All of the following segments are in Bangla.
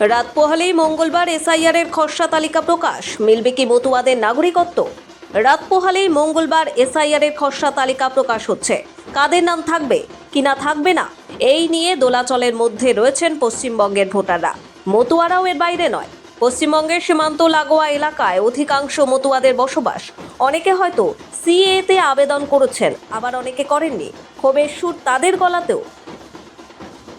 রাত পোহালেই মঙ্গলবার এসআইআর এর খসড়া তালিকা প্রকাশ। মিলবে কি মতুয়াদের নাগরিকত্ব? রাত পোহালেই মঙ্গলবার এসআইআর এর খসড়া তালিকা প্রকাশ হচ্ছে। কাদের নাম থাকবে? কি না থাকবে না? এই নিয়ে দোলাচলের মধ্যে রয়েছেন পশ্চিমবঙ্গের ভোটাররা। মতুয়ারাও এর বাইরে নয়। পশ্চিমবঙ্গের সীমান্ত লাগোয়া এলাকায় অধিকাংশ মতুয়াদের বসবাস। অনেকে হয়তো সিএতে আবেদন করেছেন, আবার অনেকে করেননি। ক্ষোভের সুর তাদের গলাতেও।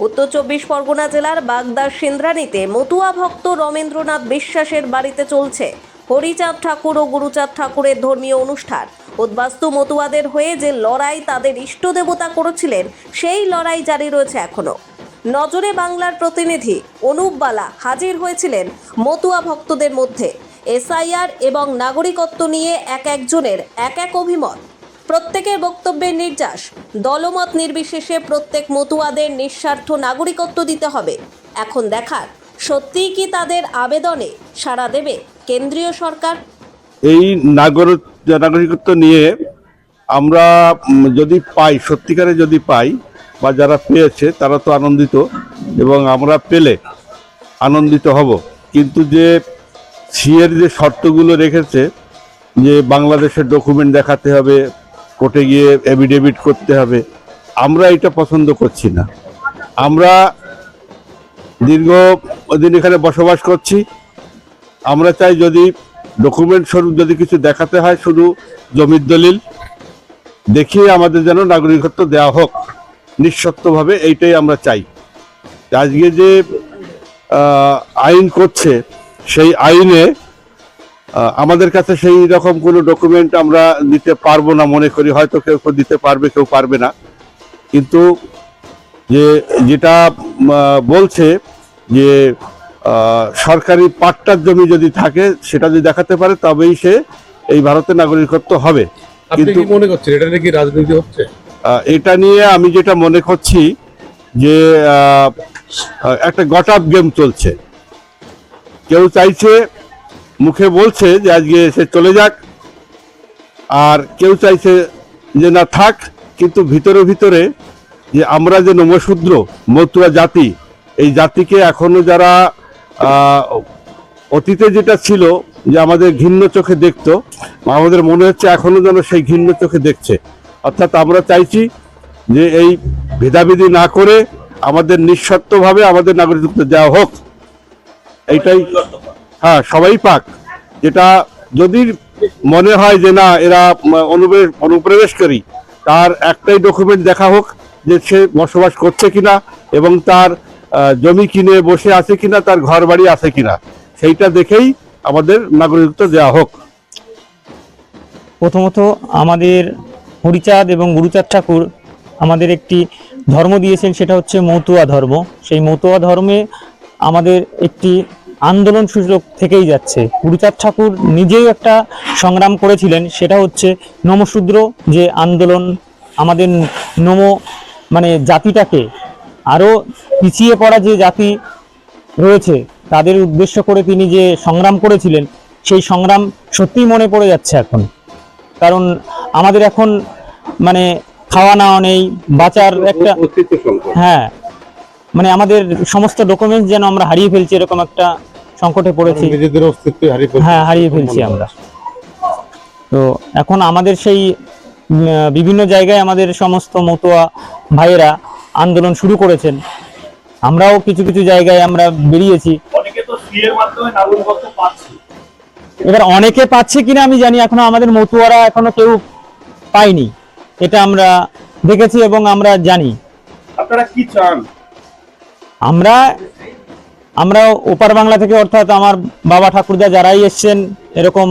উত্তর চব্বিশ পরগনা জেলার বাগদার সিন্দ্রানীতে মতুয়া ভক্ত রমেন্দ্রনাথ বিশ্বাসের বাড়িতে চলছে হরিচাঁদ ঠাকুর ও গুরুচাঁদ ঠাকুরের ধর্মীয় অনুষ্ঠান। উদ্বাস্তু মতুয়াদের হয়ে যে লড়াই তাদের ইষ্ট দেবতা করেছিলেন, সেই লড়াই জারি রয়েছে এখনও নজরে বাংলার প্রতিনিধি অনুপ বালা হাজির হয়েছিলেন মতুয়া ভক্তদের মধ্যে। এসআইআর এবং নাগরিকত্ব নিয়ে এক একজনের এক এক অভিমত। প্রত্যেকের বক্তব্যের নির্যাস। দলমত নির্বিশেষে প্রত্যেক মতুয়াদের নিঃস্বার্থ নাগরিকত্ব দিতে হবে। এখন দেখার, সত্যিই কি তাদের আবেদনে সাড়া দেবে কেন্দ্রীয় সরকার? এই নাগরিক নাগরিকত্ব নিয়ে আমরা যদি পাই, সত্যিকারে যদি পাই, বা যারা পেয়েছে, তারা তো আনন্দিত, এবং আমরা পেলে আনন্দিত হব। কিন্তু যে সিএর যে শর্তগুলো রেখেছে, যে বাংলাদেশের ডকুমেন্ট দেখাতে হবে কোর্টে গিয়ে এফিডেভিট করতে হবে। আমরা এটা পছন্দ করছি না। আমরা দীর্ঘ দিন এখানে বসবাস করছি। আমরা চাই যদি ডকুমেন্ট স্বরূপ যদি কিছু দেখাতে হয়, শুধু জমির দলিল, দেখিয়ে আমাদের যেন নাগরিকত্ব দেওয়া হোক। নিঃশর্তভাবে এইটাই আমরা চাই। আজকে যে আইন করছে, সেই আইনে আমাদের কাছে সেই রকম কোনো ডকুমেন্ট আমরা দিতে পারব না মনে করি। হয়তো কেউ কেউ দিতে পারবে কেউ পারবে না। কিন্তু যে যেটা বলছে যে সরকারি পাট্টার জমি যদি থাকে সেটা যদি দেখাতে পারে তবেই সে এই ভারতের নাগরিকত্ব হবে। কিন্তু মনে করছেন? এটা নাকি রাজনীতি হচ্ছে? এটা নিয়ে আমি যেটা মনে করছি যে একটা গট আপ গেম চলছে। কেউ চাইছে মুখে বলছে যে আজকে সে চলে যাক। আর কেউ চাইছে যে না থাক, কিন্তু ভিতরে ভিতরে যে আমরা যে নমশূদ্র মতুয়া জাতি, এই জাতিকে এখনও যারা অতীতে যেটা ছিল যে আমাদের ঘৃণ্য চোখে দেখতো, আমাদের মনে হচ্ছে এখনও যেন সেই ঘৃণ্য চোখে দেখছে। অর্থাৎ আমরা চাইছি যে এই ভেদাভেদি না করে আমাদের নিঃশর্তভাবে আমাদের নাগরিকত্ব দেওয়া হোক। এইটাই হ্যাঁ সবাই পাক। যেটা যদি মনে হয় যে না এরা উম, অনুপ্রবেশ অনুপ্রবেশকারী তার একটাই ডকুমেন্ট দেখা হোক যে সে বসবাস করছে কিনা এবং তার জমি কিনে বসে আছে কিনা তার ঘর বাড়ি আছে কিনা সেইটা দেখেই আমাদের নাগরিকত্ব দেওয়া হোক। প্রথমত আমাদের হরিচাঁদ এবং গুরুচাঁদ ঠাকুর আমাদের একটি ধর্ম দিয়েছেন সেটা হচ্ছে মৌতুয়া ধর্ম। সেই মৌতুয়া ধর্মে আমাদের একটি আন্দোলন সুযোগ থেকেই যাচ্ছে। গুরুচাঁদ ঠাকুর নিজেই একটা সংগ্রাম করেছিলেন সেটা হচ্ছে নমশূদ্র যে আন্দোলন আমাদের নম মানে জাতিটাকে আরও পিছিয়ে পড়া যে জাতি রয়েছে তাদের উদ্দেশ্য করে তিনি যে সংগ্রাম করেছিলেন সেই সংগ্রাম সত্যিই মনে পড়ে যাচ্ছে এখন। কারণ আমাদের এখন মানে খাওয়া নাওয়া নেই বাঁচার একটা হ্যাঁ মানে আমাদের সমস্ত ডকুমেন্টস যেন আমরা হারিয়ে ফেলছি এরকম একটা সংকটে পড়েছি। নিজেদের অস্তিত্ব হারিয়ে হ্যাঁ হারিয়ে ফেলছি আমরা। তো এখন আমাদের সেই বিভিন্ন জায়গায় আমাদের সমস্ত মতুয়া ভাইয়েরা আন্দোলন শুরু করেছেন। আমরাও কিছু কিছু জায়গায় আমরা বেরিয়েছি। এবার অনেকে পাচ্ছে কিনা আমি জানি এখনও আমাদের মতুয়ারা এখনও কেউ পায়নি। এটা আমরা দেখেছি এবং আমরা জানি। আপনারা কি চান? আমরা আমরা ওপার বাংলা থেকে অর্থাৎ আমার বাবা ঠাকুরদা যারাই এসছেন, এরকম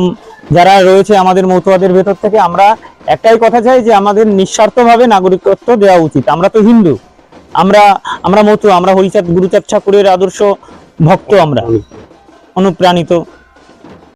যারা রয়েছে আমাদের মতুয়াদের ভেতর থেকে, আমরা একটাই কথা চাই যে আমাদের নিঃস্বার্থভাবে নাগরিকত্ব দেওয়া উচিত। আমরা তো হিন্দু। আমরা আমরা মতো, আমরা হরিচাঁদ, গুরুচাঁদ ঠাকুরের আদর্শ ভক্ত আমরা, অনুপ্রাণিত।